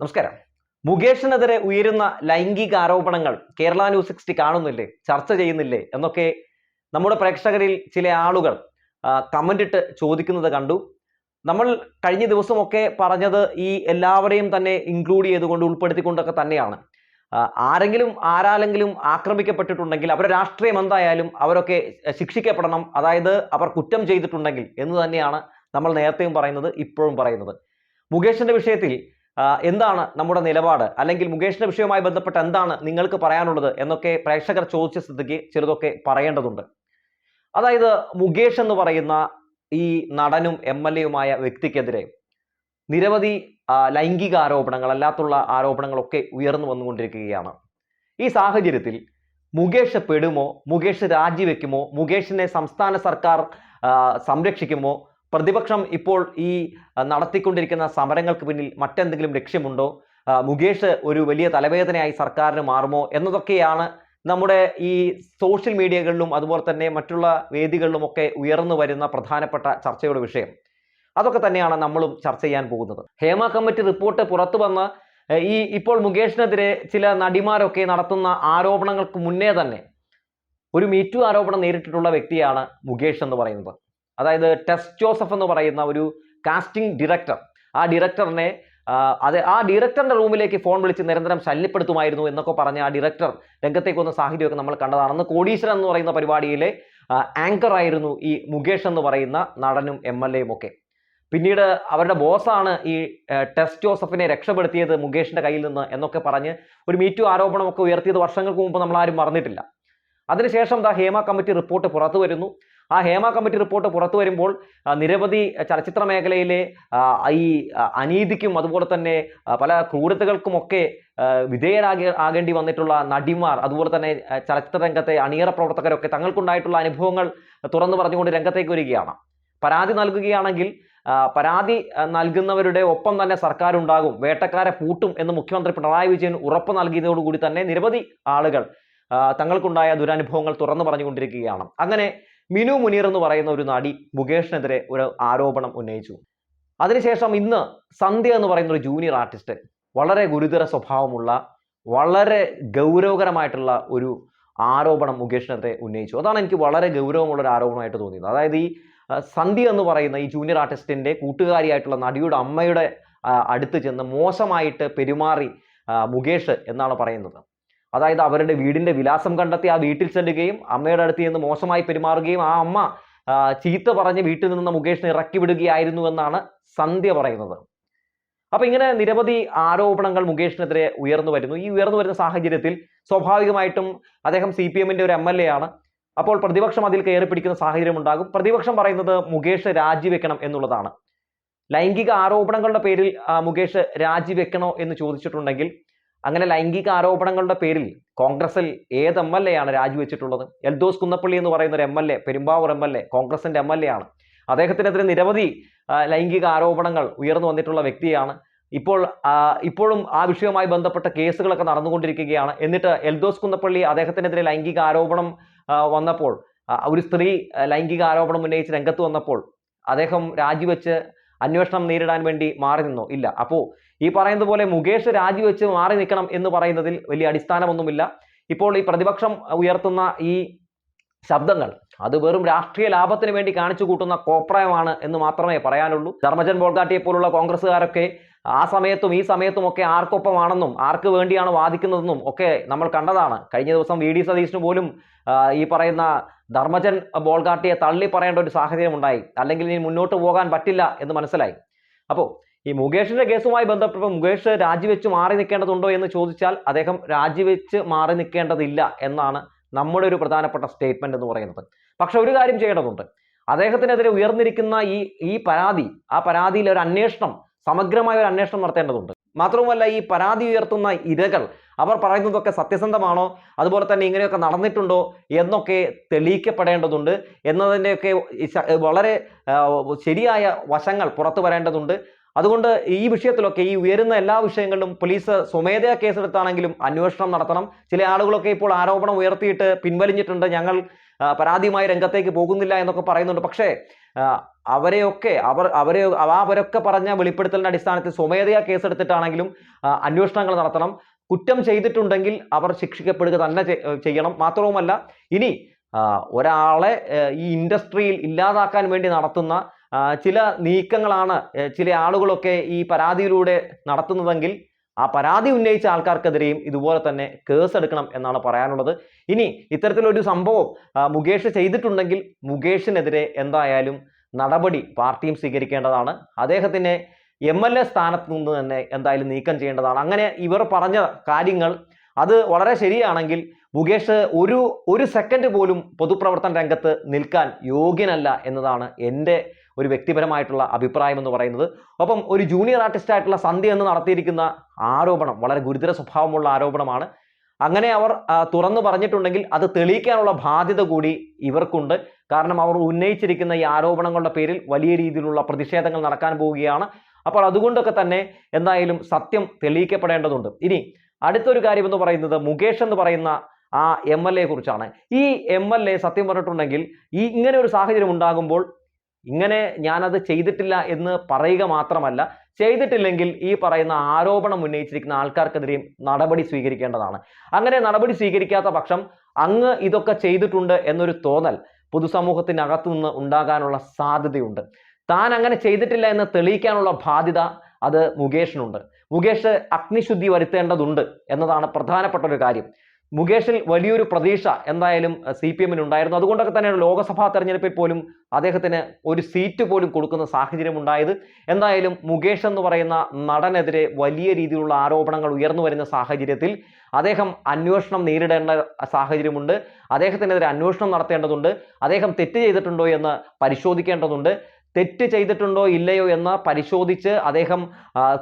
നമസ്കാരം. മുകേഷിനെതിരെ ഉയരുന്ന ലൈംഗിക ആരോപണങ്ങൾ കേരള ന്യൂസ് സിക്സ്റ്റി കാണുന്നില്ലേ? ചർച്ച ചെയ്യുന്നില്ലേ? എന്നൊക്കെ നമ്മുടെ പ്രേക്ഷകരിൽ ചില ആളുകൾ കമന്റ് ഇട്ട് ചോദിക്കുന്നത് കണ്ടു. നമ്മൾ കഴിഞ്ഞ ദിവസമൊക്കെ പറഞ്ഞത് ഈ എല്ലാവരെയും തന്നെ ഇൻക്ലൂഡ് ചെയ്തുകൊണ്ട് ഉൾപ്പെടുത്തിക്കൊണ്ടൊക്കെ തന്നെയാണ്. ആരെങ്കിലും ആരാലെങ്കിലും ആക്രമിക്കപ്പെട്ടിട്ടുണ്ടെങ്കിൽ അവരുടെ രാഷ്ട്രീയം എന്തായാലും അവരൊക്കെ ശിക്ഷിക്കപ്പെടണം. അതായത് അവർ കുറ്റം ചെയ്തിട്ടുണ്ടെങ്കിൽ എന്ന് തന്നെയാണ് നമ്മൾ നേരത്തെയും പറയുന്നത് ഇപ്പോഴും പറയുന്നത്. മുകേഷിന്റെ വിഷയത്തിൽ എന്താണ് നമ്മുടെ നിലപാട്? അല്ലെങ്കിൽ മുകേഷിന്റെ വിഷയവുമായി ബന്ധപ്പെട്ട് എന്താണ് നിങ്ങൾക്ക് പറയാനുള്ളത് എന്നൊക്കെ പ്രേക്ഷകർ ചോദിച്ച സ്ഥിതിക്ക് ചെറുതൊക്കെ പറയേണ്ടതുണ്ട്. അതായത് മുകേഷ് എന്ന് പറയുന്ന ഈ നടനും എം എൽ എയുമായ വ്യക്തിക്കെതിരെ നിരവധി ലൈംഗിക ആരോപണങ്ങൾ അല്ലാത്തുള്ള ആരോപണങ്ങളൊക്കെ ഉയർന്നു വന്നുകൊണ്ടിരിക്കുകയാണ്. ഈ സാഹചര്യത്തിൽ മുകേഷ് പെടുമോ? മുകേഷ് രാജിവെക്കുമോ? മുകേഷിനെ സംസ്ഥാന സർക്കാർ സംരക്ഷിക്കുമോ? പ്രതിപക്ഷം ഇപ്പോൾ ഈ നടത്തിക്കൊണ്ടിരിക്കുന്ന സമരങ്ങൾക്ക് പിന്നിൽ മറ്റെന്തെങ്കിലും ലക്ഷ്യമുണ്ടോ? മുകേഷ് ഒരു വലിയ തലവേദനയായി സർക്കാരിന് മാറുമോ എന്നതൊക്കെയാണ് നമ്മുടെ ഈ സോഷ്യൽ മീഡിയകളിലും അതുപോലെ തന്നെ മറ്റുള്ള വേദികളിലും ഒക്കെ ഉയർന്നു വരുന്ന പ്രധാനപ്പെട്ട ചർച്ചയുടെ വിഷയം. അതൊക്കെ തന്നെയാണ് നമ്മളും ചർച്ച ചെയ്യാൻ പോകുന്നത്. ഹേമ കമ്മിറ്റി റിപ്പോർട്ട് പുറത്തു വന്ന് ഈ ഇപ്പോൾ മുകേഷിനെതിരെ ചില നടിമാരൊക്കെ നടത്തുന്ന ആരോപണങ്ങൾക്ക് മുന്നേ തന്നെ ഒരു മീറ്റു ആരോപണം നേരിട്ടിട്ടുള്ള വ്യക്തിയാണ് മുകേഷ് എന്ന് പറയുന്നത്. അതായത് ടെസ്റ്റ് ജോസഫ് എന്ന് പറയുന്ന ഒരു കാസ്റ്റിംഗ് ഡയറക്ടർ ആ ഡയറക്ടറിനെ അതെ അത് ആ ഡയറക്ടറിന്റെ റൂമിലേക്ക് ഫോൺ വിളിച്ച് നിരന്തരം ശല്യപ്പെടുത്തുമായിരുന്നു എന്നൊക്കെ പറഞ്ഞ് ആ ഡയറക്ടർ രംഗത്തേക്ക് വന്ന സാഹചര്യമൊക്കെ നമ്മൾ കണ്ടതാണ്. അന്ന് കോടീശ്വരൻ എന്ന് പറയുന്ന പരിപാടിയിലെ ആങ്കർ ആയിരുന്നു ഈ മുകേഷ് എന്ന് പറയുന്ന നടനും എം എൽ എയും ഒക്കെ. പിന്നീട് അവരുടെ ബോസാണ് ഈ ടെസ്റ്റ് ജോസഫിനെ രക്ഷപ്പെടുത്തിയത് മുകേഷിന്റെ കയ്യിൽ നിന്ന് എന്നൊക്കെ പറഞ്ഞ് ഒരു മീറ്റു ആരോപണമൊക്കെ ഉയർത്തിയത് വർഷങ്ങൾക്ക് മുമ്പ് നമ്മൾ ആരും മറന്നിട്ടില്ല. അതിനുശേഷം ദ ഹേമ കമ്മിറ്റി റിപ്പോർട്ട് പുറത്തു വരുന്നു. ആ ഹേമ കമ്മിറ്റി റിപ്പോർട്ട് പുറത്തു വരുമ്പോൾ നിരവധി ചലച്ചിത്ര മേഖലയിലെ ഈ അനീതിക്കും അതുപോലെ തന്നെ പല ക്രൂരതകൾക്കുമൊക്കെ വിധേയരാകി ആകേണ്ടി വന്നിട്ടുള്ള നടിമാർ അതുപോലെ തന്നെ ചലച്ചിത്ര രംഗത്തെ അണിയറ പ്രവർത്തകരൊക്കെ തങ്ങൾക്കുണ്ടായിട്ടുള്ള അനുഭവങ്ങൾ തുറന്നു പറഞ്ഞുകൊണ്ട് രംഗത്തേക്ക് വരികയാണ്. പരാതി നൽകുകയാണെങ്കിൽ പരാതി നൽകുന്നവരുടെ ഒപ്പം തന്നെ സർക്കാർ ഉണ്ടാകും വേട്ടക്കാരെ പൂട്ടും എന്ന് മുഖ്യമന്ത്രി പിണറായി വിജയൻ ഉറപ്പ് നൽകിയതോടുകൂടി തന്നെ നിരവധി ആളുകൾ തങ്ങൾക്കുണ്ടായ ദുരനുഭവങ്ങൾ തുറന്നു പറഞ്ഞുകൊണ്ടിരിക്കുകയാണ്. അങ്ങനെ മിനു മുനീർ എന്ന് പറയുന്ന ഒരു നടി മുകേഷിനെതിരെ ഒരു ആരോപണം ഉന്നയിച്ചു. അതിനുശേഷം ഇന്ന് സന്ധ്യ എന്ന് പറയുന്ന ഒരു ജൂനിയർ ആർട്ടിസ്റ്റ് വളരെ ഗുരുതര സ്വഭാവമുള്ള വളരെ ഗൗരവകരമായിട്ടുള്ള ഒരു ആരോപണം മുകേഷിനെതിരെ ഉന്നയിച്ചു. അതാണ് എനിക്ക് വളരെ ഗൗരവമുള്ള ഒരു ആരോപണമായിട്ട് തോന്നിയത്. അതായത് ഈ സന്ധ്യ എന്ന് പറയുന്ന ഈ ജൂനിയർ ആർട്ടിസ്റ്റിന്റെ കൂട്ടുകാരിയായിട്ടുള്ള നടിയുടെ അമ്മയുടെ അടുത്ത് ചെന്ന് മോശമായിട്ട് പെരുമാറി മുകേഷ് എന്നാണ് പറയുന്നത്. അതായത് അവരുടെ വീടിന്റെ വിലാസം കണ്ടെത്തി ആ വീട്ടിൽ ചെല്ലുകയും അമ്മയുടെ അടുത്ത് നിന്ന് മോശമായി പെരുമാറുകയും ആ അമ്മ ചീത്ത പറഞ്ഞ് വീട്ടിൽ നിന്ന് മുകേഷിനെ ഇറക്കി വിടുകയായിരുന്നു എന്നാണ് സന്ധ്യ പറയുന്നത്. അപ്പൊ ഇങ്ങനെ നിരവധി ആരോപണങ്ങൾ മുകേഷിനെതിരെ ഉയർന്നു വരുന്നു. ഈ ഉയർന്നു വരുന്ന സാഹചര്യത്തിൽ സ്വാഭാവികമായിട്ടും അദ്ദേഹം സി പി ഒരു എം എൽ എ ആണ്. അപ്പോൾ പ്രതിപക്ഷം അതിൽ കയറി പിടിക്കുന്ന സാഹചര്യം ഉണ്ടാകും. പ്രതിപക്ഷം പറയുന്നത് മുകേഷ് രാജിവെക്കണം എന്നുള്ളതാണ്. ലൈംഗിക ആരോപണങ്ങളുടെ പേരിൽ മുകേഷ് രാജിവെക്കണോ എന്ന് ചോദിച്ചിട്ടുണ്ടെങ്കിൽ അങ്ങനെ ലൈംഗിക ആരോപണങ്ങളുടെ പേരിൽ കോൺഗ്രസിൽ ഏത് എം എൽ എ ആണ് രാജിവെച്ചിട്ടുള്ളത്? എൽദോസ് കുന്നപ്പള്ളി എന്ന് പറയുന്ന ഒരു M L A Perumbavoor M L A കോൺഗ്രസിന്റെ എം എൽ എ ആണ്. അദ്ദേഹത്തിനെതിരെ നിരവധി ലൈംഗിക ആരോപണങ്ങൾ ഉയർന്നു വന്നിട്ടുള്ള വ്യക്തിയാണ്. ഇപ്പോൾ ഇപ്പോഴും ആ വിഷയവുമായി ബന്ധപ്പെട്ട കേസുകളൊക്കെ നടന്നുകൊണ്ടിരിക്കുകയാണ്. എന്നിട്ട് എൽദോസ് കുന്നപ്പള്ളി അദ്ദേഹത്തിനെതിരെ ലൈംഗിക ആരോപണം വന്നപ്പോൾ ഒരു സ്ത്രീ ലൈംഗിക ആരോപണം ഉന്നയിച്ച് രംഗത്ത് വന്നപ്പോൾ അദ്ദേഹം രാജിവെച്ച് അന്വേഷണം നേരിടാൻ വേണ്ടി മാറി നിന്നോ. ഇല്ല. അപ്പോ ഈ പറയുന്നത് പോലെ മുകേഷ് രാജിവെച്ച് മാറി നിൽക്കണം എന്ന് പറയുന്നതിൽ വലിയ അടിസ്ഥാനമൊന്നുമില്ല. ഇപ്പോൾ ഈ പ്രതിപക്ഷം ഉയർത്തുന്ന ഈ ശബ്ദങ്ങൾ അത് വെറും രാഷ്ട്രീയ ലാഭത്തിന് വേണ്ടി കാണിച്ചു കൂട്ടുന്ന കോപ്രായമാണ് എന്ന് മാത്രമേ പറയാനുള്ളൂ. ധർമ്മജൻ ബോൾഗാട്ടിയെ പോലുള്ള കോൺഗ്രസ്സുകാരൊക്കെ ആ സമയത്തും ഈ സമയത്തും ഒക്കെ ആർക്കൊപ്പമാണെന്നും ആർക്ക് വേണ്ടിയാണ് വാദിക്കുന്നതെന്നും ഒക്കെ നമ്മൾ കണ്ടതാണ്. കഴിഞ്ഞ ദിവസം വി ഡി സതീഷിന് പോലും ഈ പറയുന്ന ധർമ്മജൻ ബോൾഗാട്ടിയെ തള്ളി പറയേണ്ട ഒരു സാഹചര്യം ഉണ്ടായി. അല്ലെങ്കിൽ ഇനി മുന്നോട്ട് പോകാൻ പറ്റില്ല എന്ന് മനസ്സിലായി. അപ്പോൾ ഈ മുകേഷിന്റെ കേസുമായി ബന്ധപ്പെട്ടപ്പോൾ മുകേഷ് രാജിവെച്ച് മാറി നിൽക്കേണ്ടതുണ്ടോ എന്ന് ചോദിച്ചാൽ അദ്ദേഹം രാജിവെച്ച് മാറി നിൽക്കേണ്ടതില്ല എന്നാണ് നമ്മുടെ ഒരു പ്രധാനപ്പെട്ട സ്റ്റേറ്റ്മെന്റ് എന്ന് പറയുന്നത്. പക്ഷെ ഒരു കാര്യം ചെയ്യേണ്ടതുണ്ട്. അദ്ദേഹത്തിനെതിരെ ഉയർന്നിരിക്കുന്ന ഈ ഈ പരാതി ആ പരാതിയിൽ ഒരു അന്വേഷണം സമഗ്രമായ ഒരു അന്വേഷണം നടത്തേണ്ടതുണ്ട്. മാത്രവുമല്ല ഈ പരാതി ഉയർത്തുന്ന ഇരകൾ അവർ പറയുന്നതൊക്കെ സത്യസന്ധമാണോ അതുപോലെ തന്നെ ഇങ്ങനെയൊക്കെ നടന്നിട്ടുണ്ടോ എന്നൊക്കെ തെളിയിക്കപ്പെടേണ്ടതുണ്ട്. എന്നതിന്റെയൊക്കെ വളരെ ശരിയായ വശങ്ങൾ പുറത്തു വരേണ്ടതുണ്ട്. അതുകൊണ്ട് ഈ വിഷയത്തിലൊക്കെ ഈ ഉയരുന്ന എല്ലാ വിഷയങ്ങളിലും പോലീസ് സ്വമേധയാ കേസെടുത്താണെങ്കിലും അന്വേഷണം നടത്തണം. ചില ആളുകളൊക്കെ ഇപ്പോൾ ആരോപണം ഉയർത്തിയിട്ട് പിൻവലിഞ്ഞിട്ടുണ്ട്. ഞങ്ങൾ പരാതിയുമായി രംഗത്തേക്ക് പോകുന്നില്ല എന്നൊക്കെ പറയുന്നുണ്ട്. പക്ഷേ അവരെയൊക്കെ അവർ അവരെ അവ- അവരൊക്കെ പറഞ്ഞ വെളിപ്പെടുത്തലിന്റെ അടിസ്ഥാനത്തിൽ സ്വമേധയാ കേസെടുത്തിട്ടാണെങ്കിലും അന്വേഷണങ്ങൾ നടത്തണം. കുറ്റം ചെയ്തിട്ടുണ്ടെങ്കിൽ അവർ ശിക്ഷിക്കപ്പെടുക തന്നെ ചെയ്യണം. മാത്രവുമല്ല ഇനി ഒരാളെ ഈ ഇൻഡസ്ട്രിയിൽ ഇല്ലാതാക്കാൻ വേണ്ടി നടത്തുന്ന ചില നീക്കങ്ങളാണ് ചില ആളുകളൊക്കെ ഈ പരാതിയിലൂടെ നടത്തുന്നതെങ്കിൽ ആ പരാതി ഉന്നയിച്ച ആൾക്കാർക്കെതിരെയും ഇതുപോലെ തന്നെ കേസ് എടുക്കണം എന്നാണ് പറയാനുള്ളത്. ഇനി ഇത്തരത്തിലൊരു സംഭവം മുകേഷ് ചെയ്തിട്ടുണ്ടെങ്കിൽ മുകേഷിനെതിരെ എന്തായാലും നടപടി പാർട്ടിയും സ്വീകരിക്കേണ്ടതാണ്. അദ്ദേഹത്തിനെ എം എൽ എ സ്ഥാനത്ത് നിന്ന് തന്നെ എന്തായാലും നീക്കം ചെയ്യേണ്ടതാണ്. അങ്ങനെ ഇവർ പറഞ്ഞ കാര്യങ്ങൾ അത് വളരെ ശരിയാണെങ്കിൽ മുകേഷ് ഒരു ഒരു സെക്കൻഡ് പോലും പൊതുപ്രവർത്തന രംഗത്ത് നിൽക്കാൻ യോഗ്യനല്ല എന്നതാണ് എന്റെ ഒരു വ്യക്തിപരമായിട്ടുള്ള അഭിപ്രായം എന്ന് പറയുന്നത്. ഒപ്പം ഒരു ജൂനിയർ ആർട്ടിസ്റ്റ് ആയിട്ടുള്ള സന്ധ്യ എന്ന് നടത്തിയിരിക്കുന്ന ആരോപണം വളരെ ഗുരുതര സ്വഭാവമുള്ള ആരോപണമാണ്. അങ്ങനെ അവർ തുറന്നു പറഞ്ഞിട്ടുണ്ടെങ്കിൽ അത് തെളിയിക്കാനുള്ള ബാധ്യത കൂടി ഇവർക്കുണ്ട്. കാരണം അവർ ഉന്നയിച്ചിരിക്കുന്ന ഈ ആരോപണങ്ങളുടെ പേരിൽ വലിയ രീതിയിലുള്ള പ്രതിഷേധങ്ങൾ നടക്കാൻ പോവുകയാണ്. അപ്പോൾ അതുകൊണ്ടൊക്കെ തന്നെ എന്തായാലും സത്യം തെളിയിക്കപ്പെടേണ്ടതുണ്ട്. ഇനി അടുത്തൊരു കാര്യം എന്ന് പറയുന്നത് മുകേഷ് എന്ന് പറയുന്ന ആ എം എൽ എ കുറിച്ചാണ്. ഈ എം എൽ എ സത്യം പറഞ്ഞിട്ടുണ്ടെങ്കിൽ ഈ ഇങ്ങനെ ഒരു സാഹചര്യം ഉണ്ടാകുമ്പോൾ ഇങ്ങനെ ഞാനത് ചെയ്തിട്ടില്ല എന്ന് പറയുക മാത്രമല്ല ചെയ്തിട്ടില്ലെങ്കിൽ ഈ പറയുന്ന ആരോപണം ഉന്നയിച്ചിരിക്കുന്ന ആൾക്കാർക്കെതിരെയും നടപടി സ്വീകരിക്കേണ്ടതാണ്. അങ്ങനെ നടപടി സ്വീകരിക്കാത്ത പക്ഷം അങ്ങ് ഇതൊക്കെ ചെയ്തിട്ടുണ്ട് എന്നൊരു തോന്നൽ പൊതുസമൂഹത്തിനകത്തു നിന്ന് ഉണ്ടാകാനുള്ള സാധ്യതയുണ്ട്. താൻ അങ്ങനെ ചെയ്തിട്ടില്ല എന്ന് തെളിയിക്കാനുള്ള ബാധ്യത അത് മുകേഷിനുണ്ട്. മുകേഷ് അഗ്നിശുദ്ധി വരുത്തേണ്ടതുണ്ട് എന്നതാണ് പ്രധാനപ്പെട്ട ഒരു കാര്യം. മുകേഷിൽ വലിയൊരു പ്രതീക്ഷ എന്തായാലും സി പി എമ്മിന് ഉണ്ടായിരുന്നു അതുകൊണ്ടൊക്കെ തന്നെയാണ് ലോക്സഭാ തെരഞ്ഞെടുപ്പിൽ പോലും അദ്ദേഹത്തിന് ഒരു സീറ്റ് പോലും കൊടുക്കുന്ന സാഹചര്യം ഉണ്ടായത്. എന്തായാലും മുകേഷ് എന്ന് പറയുന്ന നടനെതിരെ വലിയ രീതിയിലുള്ള ആരോപണങ്ങൾ ഉയർന്നു വരുന്ന സാഹചര്യത്തിൽ അദ്ദേഹം അന്വേഷണം നേരിടേണ്ട സാഹചര്യമുണ്ട്. അദ്ദേഹത്തിനെതിരെ അന്വേഷണം നടത്തേണ്ടതുണ്ട്. അദ്ദേഹം തെറ്റ് ചെയ്തിട്ടുണ്ടോ എന്ന് പരിശോധിക്കേണ്ടതുണ്ട്. തെറ്റ് ചെയ്തിട്ടുണ്ടോ ഇല്ലയോ എന്ന് പരിശോധിച്ച് അദ്ദേഹം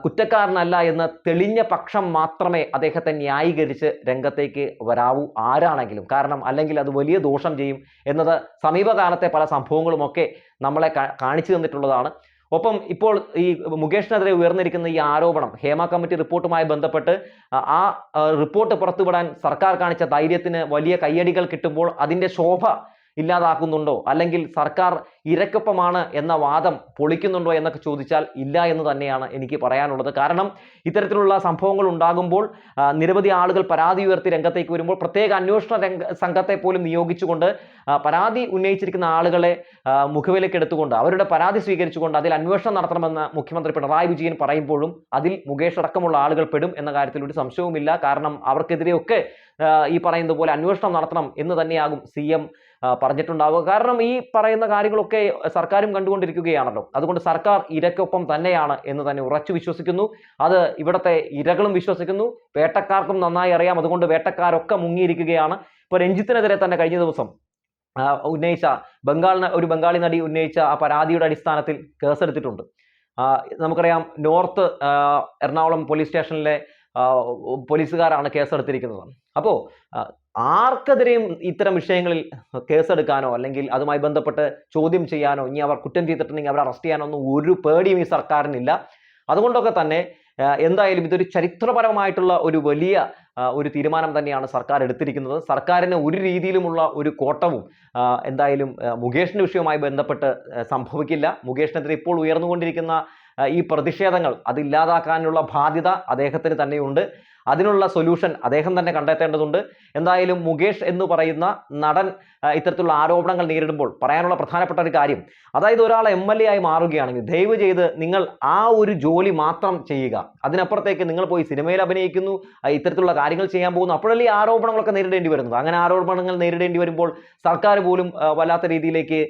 കുറ്റക്കാരനല്ല എന്ന് തെളിഞ്ഞ പക്ഷം മാത്രമേ അദ്ദേഹത്തെ ന്യായീകരിച്ച് രംഗത്തേക്ക് വരാവൂ ആരാണെങ്കിലും. കാരണം അല്ലെങ്കിൽ അത് വലിയ ദോഷം ചെയ്യും എന്നത് സമീപകാലത്തെ പല സംഭവങ്ങളുമൊക്കെ നമ്മളെ കാണിച്ചു തന്നിട്ടുള്ളതാണ്. ഒപ്പം ഇപ്പോൾ ഈ മുകേഷിനെതിരെ ഉയർന്നിരിക്കുന്ന ഈ ആരോപണം ഹേമ കമ്മിറ്റി റിപ്പോർട്ടുമായി ബന്ധപ്പെട്ട് ആ- റിപ്പോർട്ട് പുറത്തുവിടാൻ സർക്കാർ കാണിച്ച ധൈര്യത്തിന് വലിയ കയ്യടികൾ കിട്ടുമ്പോൾ അതിന്റെ ശോഭ ഇല്ലാതാക്കുന്നുണ്ടോ? അല്ലെങ്കിൽ സർക്കാർ ഇരക്കൊപ്പമാണ് എന്ന വാദം പൊളിക്കുന്നുണ്ടോ എന്നൊക്കെ ചോദിച്ചാൽ ഇല്ല എന്ന് തന്നെയാണ് എനിക്ക് പറയാനുള്ളത്. കാരണം ഇത്തരത്തിലുള്ള സംഭവങ്ങൾ ഉണ്ടാകുമ്പോൾ നിരവധി ആളുകൾ പരാതി ഉയർത്തി രംഗത്തേക്ക് വരുമ്പോൾ പ്രത്യേക അന്വേഷണ രംഗ സംഘത്തെ പോലും നിയോഗിച്ചുകൊണ്ട് പരാതി ഉന്നയിച്ചിരിക്കുന്ന ആളുകളെ ആ, മുഖവിലേക്ക് എടുത്തുകൊണ്ട് അവരുടെ പരാതി സ്വീകരിച്ചുകൊണ്ട് അതിൽ അന്വേഷണം നടത്തണമെന്ന് മുഖ്യമന്ത്രി പിണറായി വിജയൻ പറയുമ്പോഴും അതിൽ മുകേഷ് അടക്കമുള്ള ആളുകൾ പെടും എന്ന കാര്യത്തിൽ ഒരു സംശയവുമില്ല. കാരണം അവർക്കെതിരെയൊക്കെ ഈ പറയുന്നത് പോലെ അന്വേഷണം നടത്തണം എന്ന് തന്നെയാകും സി എം പറഞ്ഞിട്ടുണ്ടാവുക. കാരണം ഈ പറയുന്ന കാര്യങ്ങളൊക്കെ സർക്കാരും കണ്ടുകൊണ്ടിരിക്കുകയാണല്ലോ. അതുകൊണ്ട് സർക്കാർ ഇരക്കൊപ്പം തന്നെയാണ് എന്ന് തന്നെ ഉറച്ചു വിശ്വസിക്കുന്നു. അത് ഇവിടുത്തെ ഇരകളും വിശ്വസിക്കുന്നു. വേട്ടക്കാർക്കും നന്നായി അറിയാം. അതുകൊണ്ട് വേട്ടക്കാരൊക്കെ മുങ്ങിയിരിക്കുകയാണ്. ഇപ്പോൾ രഞ്ജിത്തിനെതിരെ തന്നെ കഴിഞ്ഞ ദിവസം ഉന്നയിച്ച ബംഗാൾ ഒരു ബംഗാളി നടി ഉന്നയിച്ച ആ പരാതിയുടെ അടിസ്ഥാനത്തിൽ കേസെടുത്തിട്ടുണ്ട്. നമുക്കറിയാം നോർത്ത് എറണാകുളം പോലീസ് സ്റ്റേഷനിലെ പോലീസുകാരാണ് കേസെടുത്തിരിക്കുന്നത്. അപ്പോൾ ആർക്കെതിരെയും ഇത്തരം വിഷയങ്ങളിൽ കേസെടുക്കാനോ അല്ലെങ്കിൽ അതുമായി ബന്ധപ്പെട്ട് ചോദ്യം ചെയ്യാനോ ഇനി അവർ കുറ്റം ചെയ്തിട്ടുണ്ടെങ്കിൽ അവരെ അറസ്റ്റ് ചെയ്യാനോ ഒന്നും ഒരു പേടിയും ഈ സർക്കാരിനില്ല. അതുകൊണ്ടൊക്കെ തന്നെ എന്തായാലും ഇതൊരു ചരിത്രപരമായിട്ടുള്ള ഒരു വലിയ ഒരു തീരുമാനം തന്നെയാണ് സർക്കാർ എടുത്തിരിക്കുന്നത്. സർക്കാരിന് ഒരു രീതിയിലുമുള്ള ഒരു കോട്ടവും എന്തായാലും മുകേഷിന്റെ വിഷയവുമായി ബന്ധപ്പെട്ട് സംഭവിക്കില്ല. മുകേഷിനെതിരെ ഇപ്പോൾ ഉയർന്നുകൊണ്ടിരിക്കുന്ന ഈ പ്രതിഷേധങ്ങൾ അതില്ലാതാക്കാനുള്ള ബാധ്യത അദ്ദേഹത്തിന് തന്നെയുണ്ട്. അതിനുള്ള സൊല്യൂഷൻ അദ്ദേഹം തന്നെ കണ്ടെത്തേണ്ടതുണ്ട്. എന്തായാലും മുകേഷ് എന്ന് പറയുന്ന നടൻ ഇത്തരത്തിലുള്ള ആരോപണങ്ങൾ നേരിടുമ്പോൾ പറയാനുള്ള പ്രധാനപ്പെട്ട ഒരു കാര്യം. അതായത് ഒരാൾ എം എൽ എ ആയി മാറുകയാണെങ്കിൽ ദയവ് ചെയ്ത് നിങ്ങൾ ആ ഒരു ജോലി മാത്രം ചെയ്യുക. അതിനപ്പുറത്തേക്ക് നിങ്ങൾ പോയി സിനിമയിൽ അഭിനയിക്കുന്നു ഇത്തരത്തിലുള്ള കാര്യങ്ങൾ ചെയ്യാൻ പോകുന്നു. അപ്പോഴല്ലേ ആരോപണങ്ങളൊക്കെ നേരിടേണ്ടി വരുന്നത്? അങ്ങനെ ആരോപണങ്ങൾ നേരിടേണ്ടി വരുമ്പോൾ സർക്കാർ പോലും വല്ലാത്ത രീതിയിലേക്ക്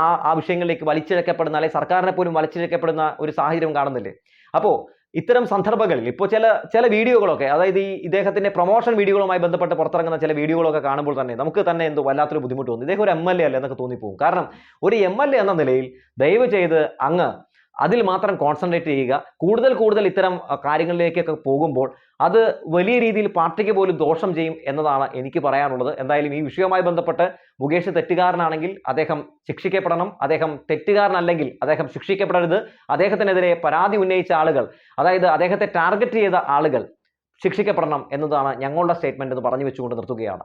ആ ആ വിഷയങ്ങളിലേക്ക് വലിച്ചിഴക്കപ്പെടുന്ന അല്ലെങ്കിൽ സർക്കാരിനെ പോലും വലിച്ചിഴക്കപ്പെടുന്ന ഒരു സാഹചര്യം കാണുന്നില്ലേ? അപ്പോൾ ഇത്തരം സന്ദർഭങ്ങളിൽ ഇപ്പോൾ ചില ചില വീഡിയോകളൊക്കെ അതായത് ഈ ഇദ്ദേഹത്തിന്റെ പ്രൊമോഷൻ വീഡിയോകളുമായി ബന്ധപ്പെട്ട് പുറത്തിറങ്ങുന്ന ചില വീഡിയോകളൊക്കെ കാണുമ്പോൾ തന്നെ നമുക്ക് തന്നെ എന്തോ വല്ലാത്തൊരു ബുദ്ധിമുട്ട് തോന്നുന്നു ഇദ്ദേഹം ഒരു എം എൽ എ അല്ലേ എന്നൊക്കെ തോന്നിപ്പോകും. കാരണം ഒരു എം എൽ എ എന്ന നിലയിൽ ദയവ് ചെയ്ത് അങ്ങ് അതിൽ മാത്രം കോൺസെൻട്രേറ്റ് ചെയ്യുക. കൂടുതൽ കൂടുതൽ ഇത്തരം കാര്യങ്ങളിലേക്കൊക്കെ പോകുമ്പോൾ അത് വലിയ രീതിയിൽ പാർട്ടിക്ക് പോലും ദോഷം ചെയ്യും എന്നതാണ് എനിക്ക് പറയാനുള്ളത്. എന്തായാലും ഈ വിഷയവുമായി ബന്ധപ്പെട്ട് മുകേഷ് തെറ്റുകാരനാണെങ്കിൽ അദ്ദേഹം ശിക്ഷിക്കപ്പെടണം. അദ്ദേഹം തെറ്റുകാരനല്ലെങ്കിൽ അദ്ദേഹം ശിക്ഷിക്കപ്പെടരുത്. അദ്ദേഹത്തിനെതിരെ പരാതി ഉന്നയിച്ച ആളുകൾ അതായത് അദ്ദേഹത്തെ ടാർഗറ്റ് ചെയ്ത ആളുകൾ ശിക്ഷിക്കപ്പെടണം എന്നതാണ് ഞങ്ങളുടെ സ്റ്റേറ്റ്മെന്റ് എന്ന് പറഞ്ഞു വെച്ചുകൊണ്ട് നിർത്തുകയാണ്.